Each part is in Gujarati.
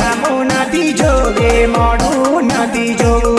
হামো নদী যোগে মনো নদী যোগ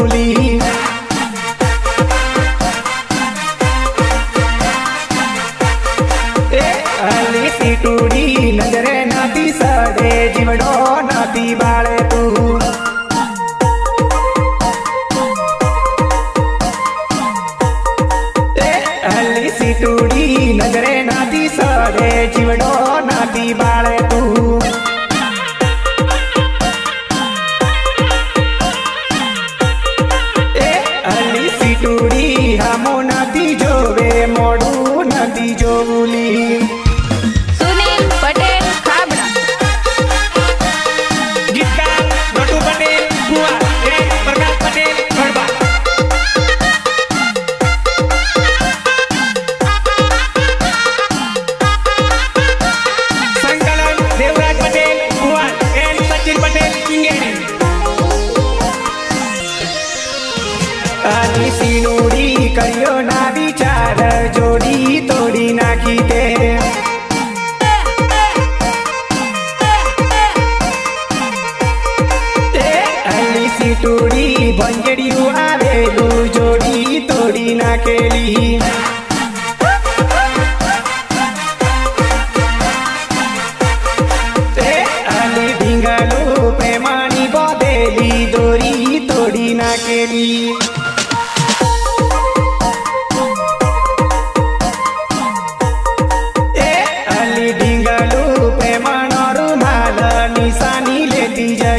જોડી તોડી નાખી તે ટોડી ભંજડિયું આવેલું જોડી તોડી નાખેલી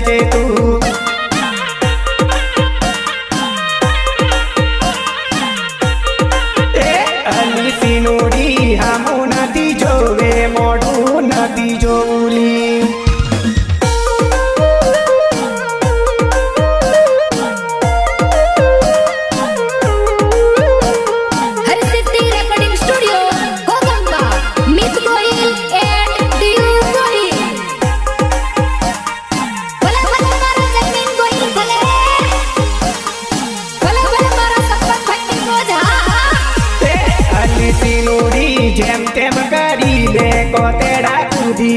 ನಡೆದು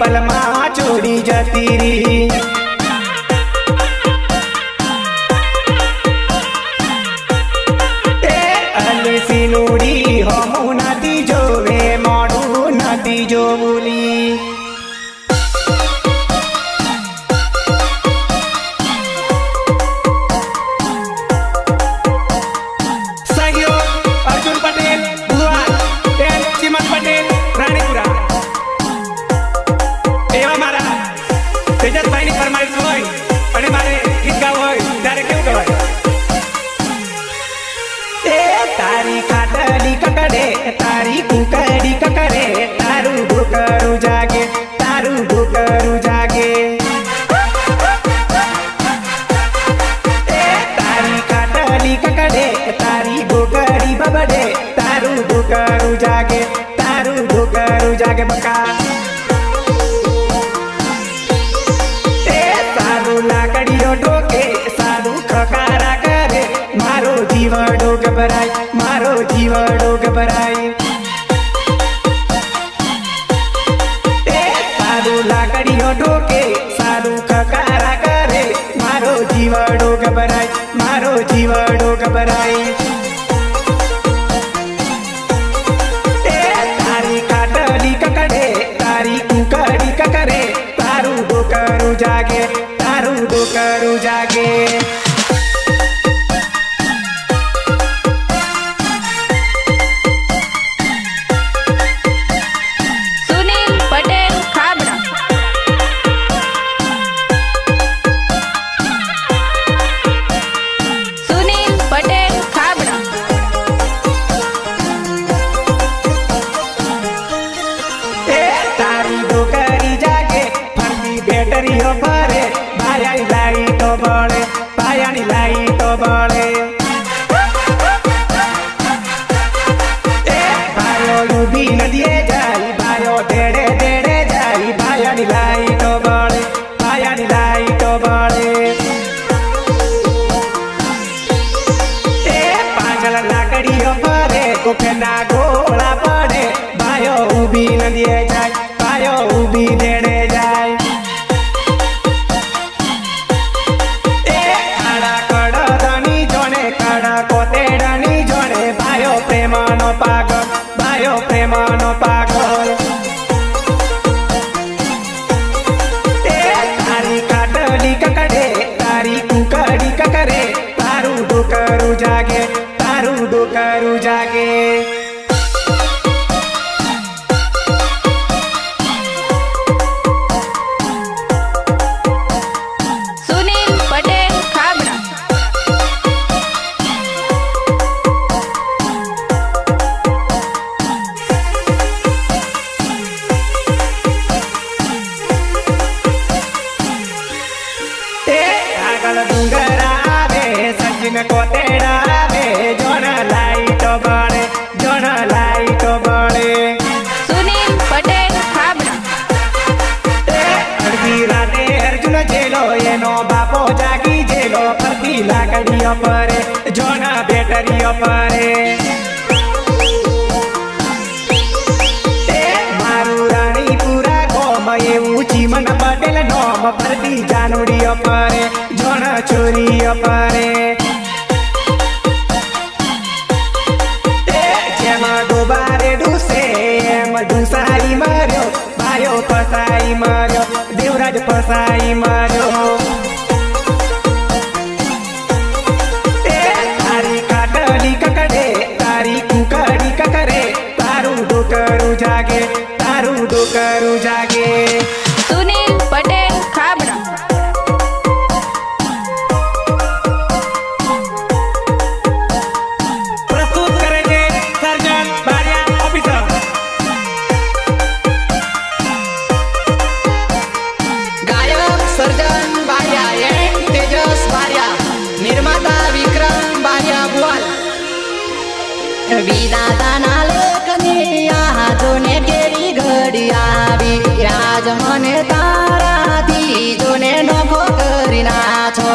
पलमा चोरी रही મારો જીવા ડોગ બરાઈ તે તારું લાકડીઓ ડોકે સારુ કકરા કરે મારો જીવા ડોગ બરાઈ મારો જીવા ડોગ બરાઈ તે તારી કાટલી કકડે તારી કંકડી કકરે તારું ડોકરૂ જાગે તારું ડોકરૂ જાગે આગળ ડુંગરા આવે સચિન કોતેડા આવે જોણ લાઈટો બળે જોણ લાઈટો બળે સુનિલ પટેલ ખાબડા અડધી રાતે અર્જુન જેલો એનો બાપો જાગી જેલો ફરતી લાકડીઓ પરે જોણા બેટરીઓ પરે એવું ચીમન પટેલ નોમ પરતી જાનુડીઓ પરે चोरी अपारे दोबारे डूसे मारो भायो पसाई मारो देवराज पसाई मारो મને તારાથી જોને નખો કરી નાછો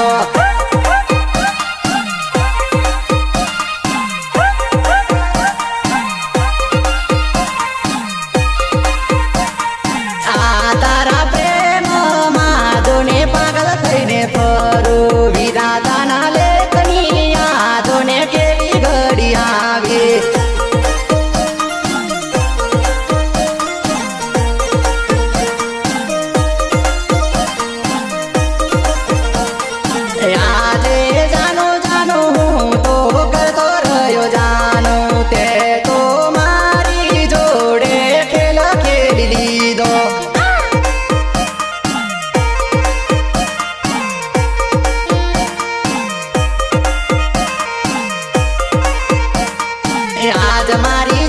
Maria.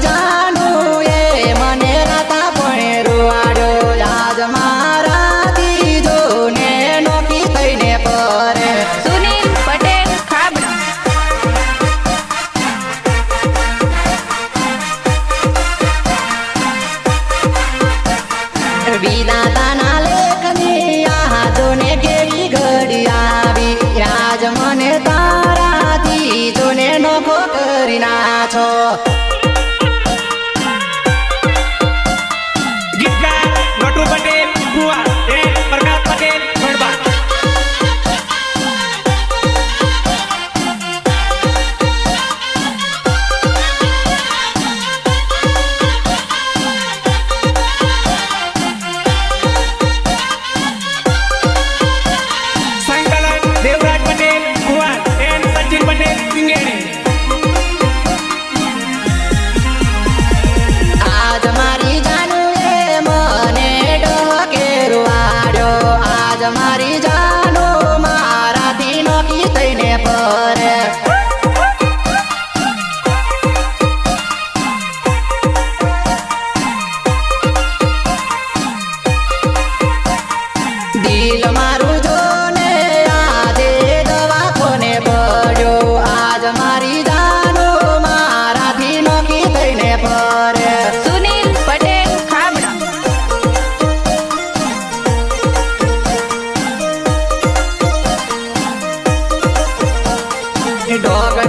Party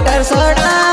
powder soda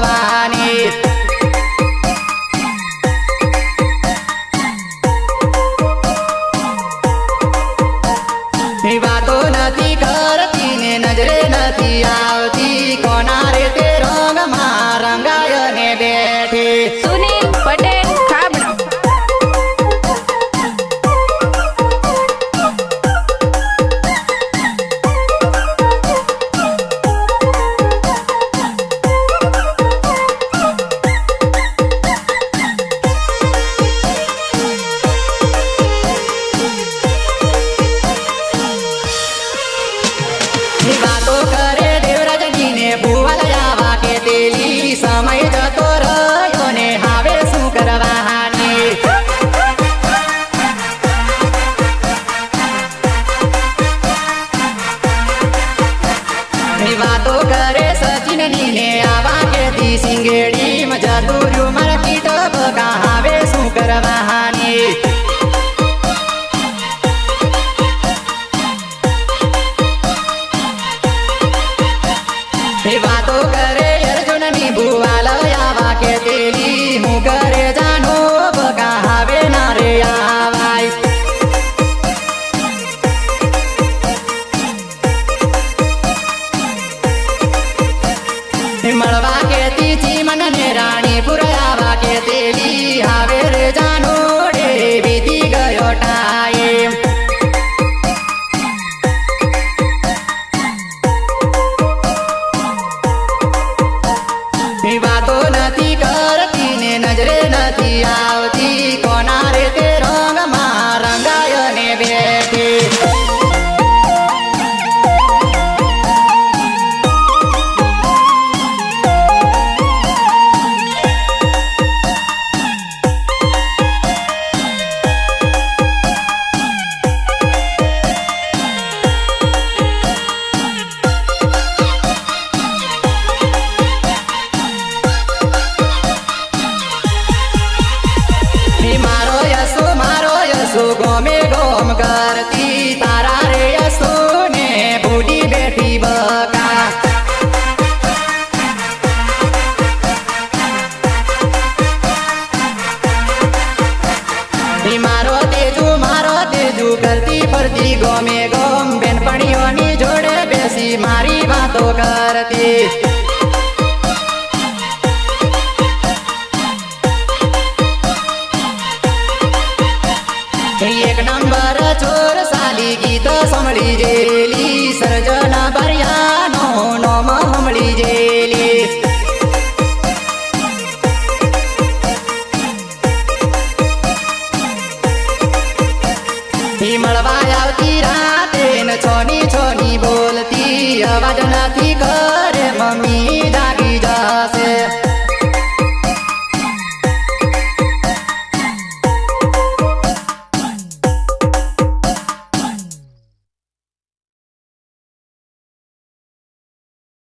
吧。理解。